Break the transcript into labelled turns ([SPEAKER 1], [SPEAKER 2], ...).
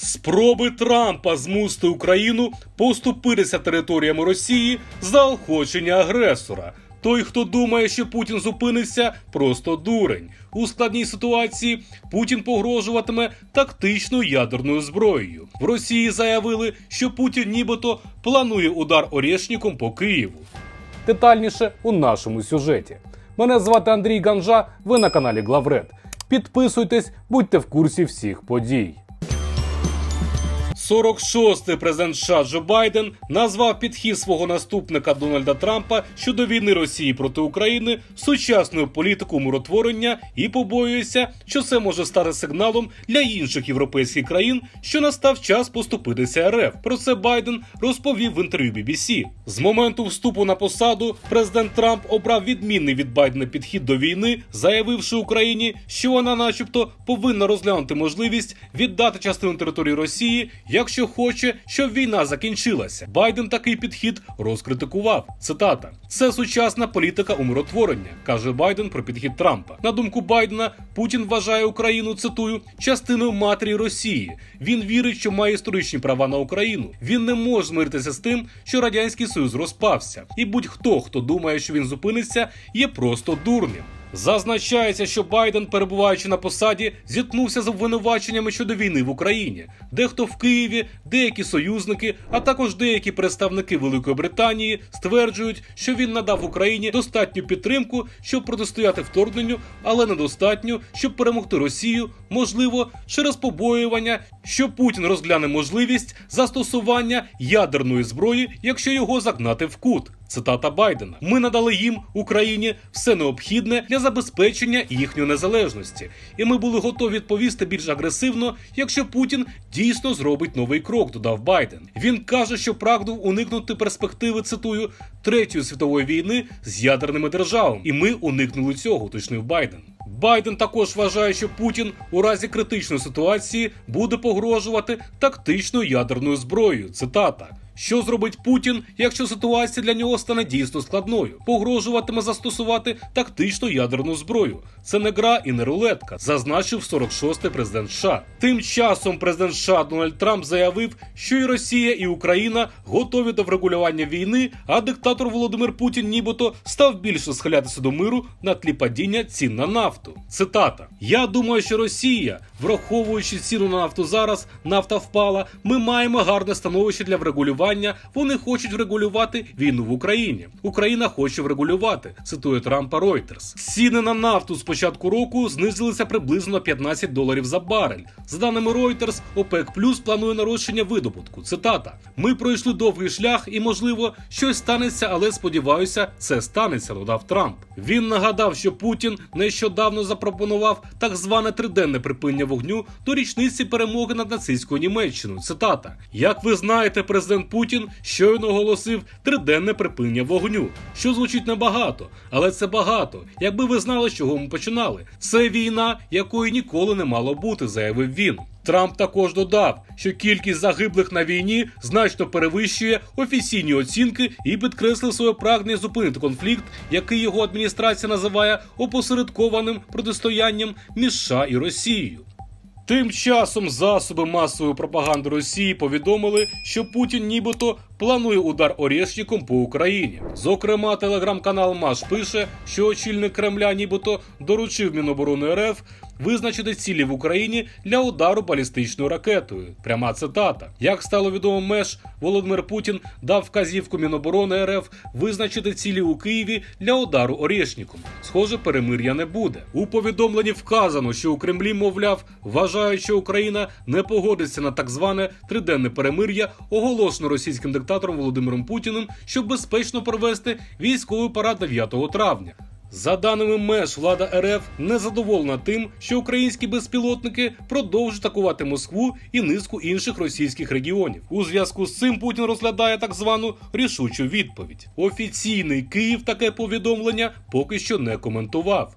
[SPEAKER 1] Спроби Трампа змусити Україну поступитися територіями Росії за охочення агресора. Той, хто думає, що Путін зупиниться, просто дурень. У складній ситуації Путін погрожуватиме тактичною ядерною зброєю. В Росії заявили, що Путін нібито планує удар Орєшніком по Києву. Детальніше у нашому сюжеті. Мене звати Андрій Ганжа. Ви на каналі Главред. Підписуйтесь, будьте в курсі всіх подій. 46-й президент США Джо Байден назвав підхід свого наступника Дональда Трампа щодо війни Росії проти України сучасною політикою миротворення і побоюється, що це може стати сигналом для інших європейських країн, що настав час поступитися РФ. Про це Байден розповів в інтерв'ю BBC. З моменту вступу на посаду президент Трамп обрав відмінний від Байдена підхід до війни, заявивши Україні, що вона, начебто, повинна розглянути можливість віддати частину території Росії, якщо хоче, щоб війна закінчилася. Байден такий підхід розкритикував. Цитата: це сучасна політика умиротворення, каже Байден про підхід Трампа. На думку Байдена, Путін вважає Україну цитую частиною матері Росії. Він вірить, що має історичні права на Україну. Він не може змиритися з тим, що радянський союз розпався, і будь-хто, хто думає, що він зупиниться, є просто дурним. Зазначається, що Байден, перебуваючи на посаді, зіткнувся з обвинуваченнями щодо війни в Україні. Дехто в Києві, деякі союзники, а також деякі представники Великої Британії стверджують, що він надав Україні достатню підтримку, щоб протистояти вторгненню, але недостатньо, щоб перемогти Росію, можливо, через побоювання, що Путін розгляне можливість застосування ядерної зброї, якщо його загнати в кут. Цитата Байдена: Ми надали їм Україні все необхідне для забезпечення їхньої незалежності, і ми були готові відповісти більш агресивно, якщо Путін дійсно зробить новий крок. Додав Байден. Він каже, що прагнув уникнути перспективи. Цитую третьої світової війни з ядерними державами, і ми уникнули цього. Уточнив Байден. Байден також вважає, що Путін у разі критичної ситуації буде погрожувати тактичною ядерною зброєю. Цитата. Що зробить Путін, якщо ситуація для нього стане дійсно складною? Погрожуватиме застосувати тактичну ядерну зброю. Це не гра і не рулетка, зазначив 46-й президент США. Тим часом президент США Дональд Трамп заявив, що і Росія, і Україна готові до врегулювання війни, а диктатор Володимир Путін нібито став більше схилятися до миру на тлі падіння цін на нафту. Цитата: Я думаю, що Росія, враховуючи ціну на нафту зараз, нафта впала. Ми маємо гарне становище для врегулювання. Вони хочуть врегулювати війну в Україні. Україна хоче врегулювати. Цитує Трампа Reuters. Ціни на нафту з початку року знизилися приблизно на 15 доларів за барель. За даними Reuters, ОПЕК Плюс планує нарощення видобутку. Цитата: Ми пройшли довгий шлях, і можливо щось станеться, але сподіваюся, це станеться. Додав Трамп. Він нагадав, що Путін нещодавно запропонував так зване триденне припинення вогню до річниці перемоги над нацистською Німеччиною. Цитата: Як ви знаєте, президент Путін щойно оголосив триденне припинення вогню, що звучить небагато, але це багато. Якби ви знали, з чого ми починали. Це війна, якої ніколи не мало бути, заявив він. Трамп також додав, що кількість загиблих на війні значно перевищує офіційні оцінки і підкреслив своє прагнення зупинити конфлікт, який його адміністрація називає опосередкованим протистоянням між США і Росією. Тим часом засоби масової пропаганди Росії повідомили, що Путін нібито планує удар Орєшніком по Україні. Зокрема, телеграм-канал Маш пише, що очільник Кремля нібито доручив Міноборони РФ визначити цілі в Україні для удару балістичною ракетою. Пряма цитата: як стало відомо, меж Володимир Путін дав вказівку Міноборони РФ визначити цілі у Києві для удару Орєшніком. Схоже, перемир'я не буде. У повідомленні вказано, що у Кремлі, мовляв, вважають, що Україна не погодиться на так зване триденне перемир'я, оголошено російським диктатором Володимиром Путіним, щоб безпечно провести військовий парад 9 травня. За даними меж, влада РФ не задоволена тим, що українські безпілотники продовжують атакувати Москву і низку інших російських регіонів. У зв'язку з цим Путін розглядає так звану рішучу відповідь. Офіційний Київ таке повідомлення поки що не коментував.